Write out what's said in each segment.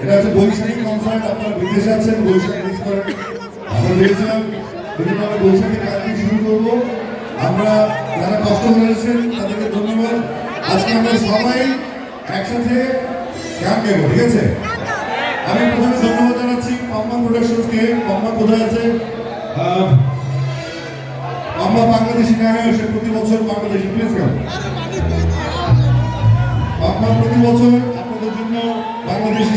এটা হচ্ছে বৈশাখী কনসার্ট, আপনারা আছেন বৈশাখ বৈশাখী শুরু করব। আমরা যারা কষ্ট করেছেন তাদেরকে ধন্যবাদ। আজকে আমরা সবাই একসাথে ঠিক আছে? আমি প্রথমে জানাচ্ছি পাম্মা প্রোডাকশনসকে। পাম্মা কোথায় আছে? পাম্মা বাংলাদেশি না হয়ে প্রতি বছর বাংলাদেশি প্লেস কেমন আমরা প্রতি বছর আপনাদের জন্য বাংলাদেশি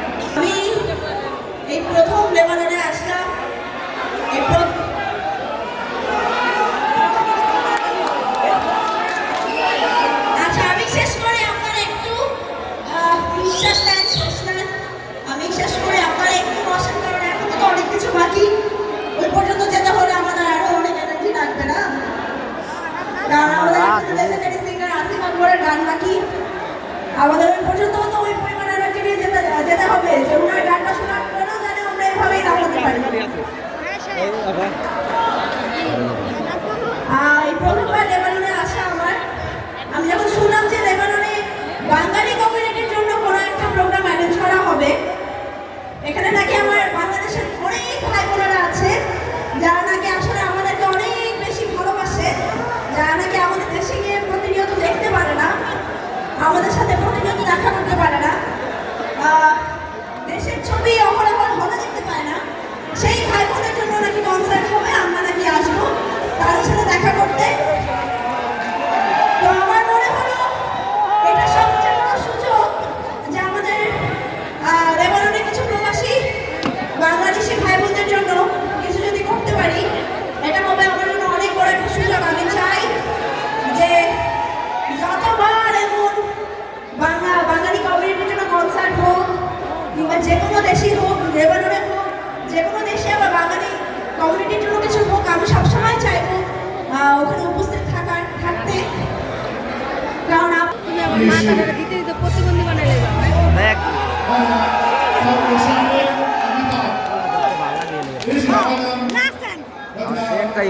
দেখানোতে পারে বাংলাদেশি হোক লেবাননে হোক যে কোনো দেশে আমার বাঙালি কমিউনিটির জন্য কিছু হোক আমি সবসময় চাইব ওখানে উপস্থিত থাকার থাকতে কারণ তুমি আমার মা কাটাটা দিতে দিতে প্রতিবন্ধী একটাই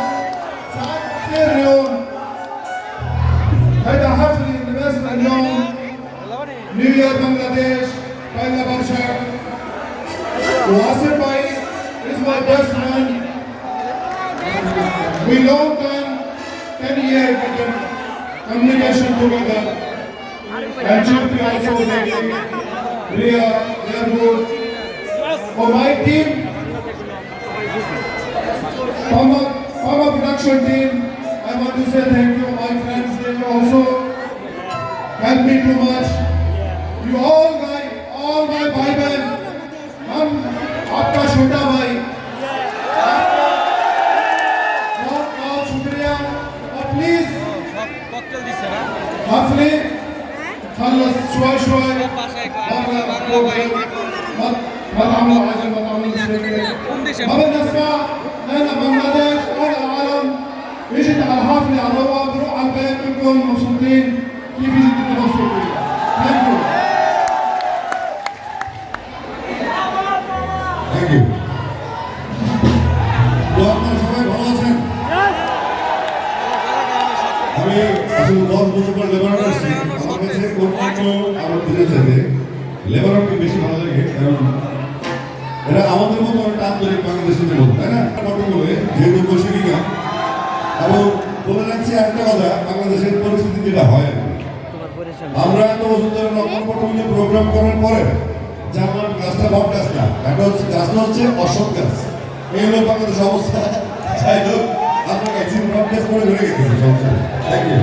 Desmond, we long term 10 year communication together. And Champion also Devi, Ria, Yarmur. For my team, former, former production team, I want to say thank you, my friends, they also helped me too much. Cocktail দিচ্ছে না হাফলে خلص شوي شوي বাসায় مرة ما ما تعملوا حاجة ما تعملوا شيء কোন দেশে ما بدنا نسمع هنا بنغلاديش حول العالم اجت على الحفلة على الروا بروح على البيت كلكم مبسوطين লেবাননকে বেশি ভালো লাগে, কারণ এরা আমাদের মতো অনেকটা আন্তরিক বাংলাদেশের মতো তাই না? নটন বলে যেহেতু বৈশাখী গান এবং বলে যাচ্ছি একটা কথা, বাংলাদেশের পরিস্থিতি যেটা হয়, আমরা এত বছর ধরে নকল পটমিলে প্রোগ্রাম করার পরে জানলাম গাছটা বট গাছ না এটা হচ্ছে গাছটা হচ্ছে অসৎ গাছ। এই হলো বাংলাদেশ অবস্থা। যাই হোক আমরা গাছি বট গাছ করে ধরে গেছি, সমস্যা থ্যাংক ইউ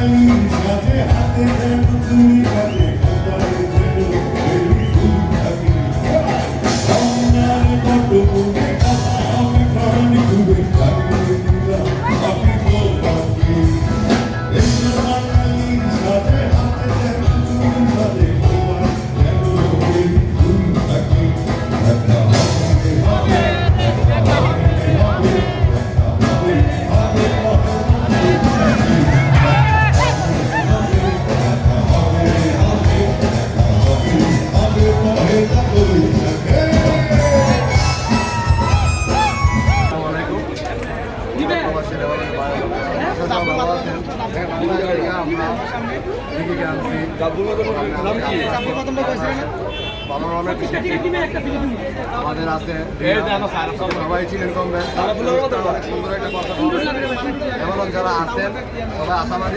সাথে হাতে থাকো তুমি ভালো অনেক আমাদের আছে। সবাই ছিলেন অনেক সুন্দর একটা কথা এমন যারা আছেন সবাই আশাবাদী